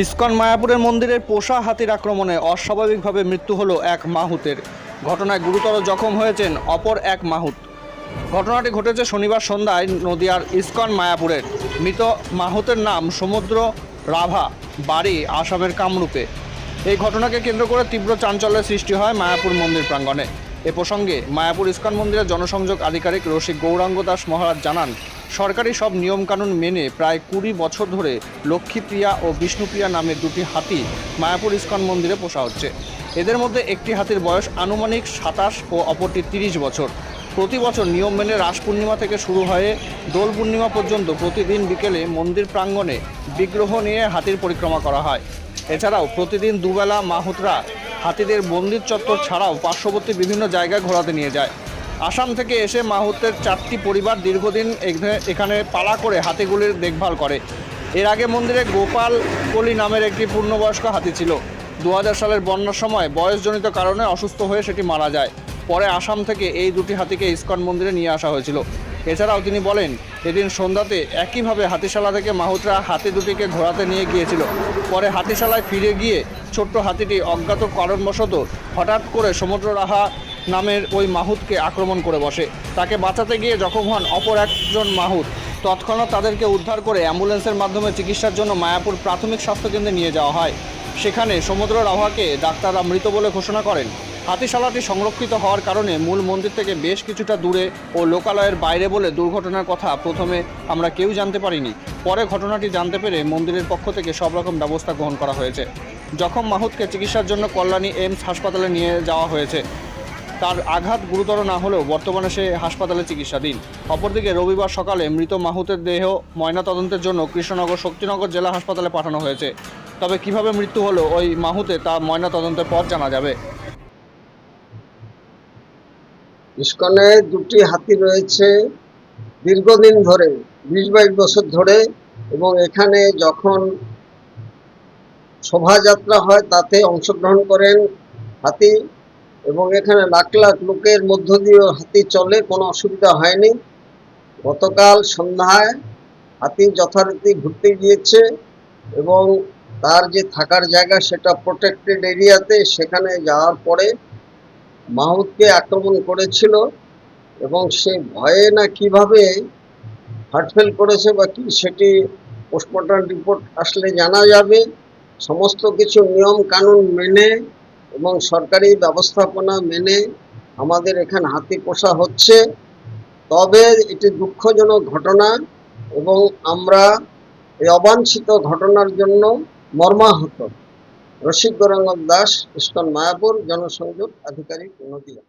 ISKCON মায়াপুরের মন্দিরের পোষা হাতির আক্রমণে অস্বাভাবিকভাবে মৃত্যু হলো এক মাহুতের। ঘটনায় গুরুতর জখম হয়েছেন অপর এক মাহুত। ঘটনাটি ঘটেছে শনিবার সন্ধ্যায় নদিয়ার ইসকন মায়াপুরের। মৃত মাহুতের নাম সমুদ্র রাভা, বাড়ি আসামের কামরূপে। এই ঘটনাকে কেন্দ্র করে তীব্র চাঞ্চল্যের সৃষ্টি হয় মায়াপুর মন্দির প্রাঙ্গণে। এ প্রসঙ্গে মায়াপুর ইস্কন মন্দিরের জনসংযোগ আধিকারিক রসিক গৌরাঙ্গ দাস মহারাজ জানান, সরকারি সব নিয়মকানুন মেনে প্রায় কুড়ি বছর ধরে লক্ষ্মীপ্রিয়া ও বিষ্ণুপ্রিয়া নামে দুটি হাতি মায়াপুর ইস্কন মন্দিরে পোষা হচ্ছে। এদের মধ্যে একটি হাতির বয়স আনুমানিক সাতাশ ও অপরটি তিরিশ বছর। প্রতি বছর নিয়ম মেনে রাস পূর্ণিমা থেকে শুরু হয়ে দোল পূর্ণিমা পর্যন্ত প্রতিদিন বিকেলে মন্দির প্রাঙ্গণে বিগ্রহ নিয়ে হাতির পরিক্রমা করা হয়। এছাড়াও প্রতিদিন দুবেলা মাহুতরা হাতিদের মন্দির চত্বর ছাড়াও পার্শ্ববর্তী বিভিন্ন জায়গায় ঘোরাতে নিয়ে যায়। আসাম থেকে এসে মাহুতের চারটি পরিবার দীর্ঘদিন এখানে- পালা করে হাতিগুলির দেখভাল করে। এর আগে মন্দিরে গোপাল কলি নামের একটি পূর্ণবয়স্ক হাতি ছিল। দু হাজার সালের বন্যার সময় বয়সজনিত কারণে অসুস্থ হয়ে সেটি মারা যায়। পরে আসাম থেকে এই দুটি হাতিকে ইস্কন মন্দিরে নিয়ে আসা হয়েছিল। এছাড়াও তিনি বলেন এদিন সন্ধ্যাতে একইভাবে হাতিশালা থেকে মাহুতরা হাতি দুটিকে ঘোরাতে নিয়ে গিয়েছিল। পরে হাতিশালায় ফিরে গিয়ে ছোট্ট হাতিটি অজ্ঞাত কারণবশত হঠাৎ করে সমুদ্র রাহা নামের ওই মাহুতকে আক্রমণ করে বসে। তাকে বাঁচাতে গিয়ে জখম হন অপর একজন মাহুত। তৎক্ষণাৎ তাদেরকে উদ্ধার করে অ্যাম্বুলেন্সের মাধ্যমে চিকিৎসার জন্য মায়াপুর প্রাথমিক স্বাস্থ্যকেন্দ্রে নিয়ে যাওয়া হয়। সেখানে সমুদ্র রাভাকে ডাক্তাররা মৃত বলে ঘোষণা করেন। হাতিশালাটি সংরক্ষিত হওয়ার কারণে মূল মন্দির থেকে বেশ কিছুটা দূরে ও লোকালয়ের বাইরে বলে দুর্ঘটনার কথা প্রথমে আমরা কেউ জানতে পারিনি। পরে ঘটনাটি জানতে পেরে মন্দিরের পক্ষ থেকে সব রকম ব্যবস্থা গ্রহণ করা হয়েছে। জখম মাহুতকে চিকিৎসার জন্য কল্যাণী এইমস হাসপাতালে নিয়ে যাওয়া হয়েছে। তার আঘাত গুরুতর না হলেও বর্তমানে সে হাসপাতালে চিকিৎসাধীন। অপরদিকে রবিবার সকালে মৃত মাহুতের দেহ ময়নাতদন্তের জন্য কৃষ্ণনগর শক্তিনগর জেলা হাসপাতালে পাঠানো হয়েছে। তবে কীভাবে মৃত্যু হলো ওই মাহুতে তা ময়নাতদন্তের পর জানা যাবে। ইস্কনে দুটি হাতি রয়েছে। দীর্ঘদিন ধরে, বিশ বাইশ বছর ধরে, এবং এখানে যখন শোভাযাত্রা হয়, তাতে অংশগ্রহণ করেন হাতি, এবং এখানে লাখ লাখ লোকের মধ্য দিয়ে হাতি চলে, কোনো অসুবিধা হয়নি। গতকাল সন্ধ্যায় হাতি যথারীতি ঘুরতে গিয়েছে, এবং তার যে থাকার জায়গা, সেটা প্রোটেক্টেড এরিয়াতে সেখানে যাওয়ার পরে মাহুতকে আক্রমণ করেছিল এবং সে ভয়ে না কীভাবে হার্টফেল করেছে বা কি সেটি পোস্টমর্টম রিপোর্ট আসলে জানা যাবে। সমস্ত কিছু নিয়ম কানুন মেনে এবং সরকারি ব্যবস্থাপনা মেনে আমাদের এখানে হাতি পোষা হচ্ছে। তবে এটি দুঃখজনক ঘটনা এবং আমরা এই অবাঞ্ছিত ঘটনার জন্য মর্মাহত। রসিক গৌরাঙ্গ দাস ইস্কন মায়াপুর জনসংযোগ আধিকারিক নদিয়া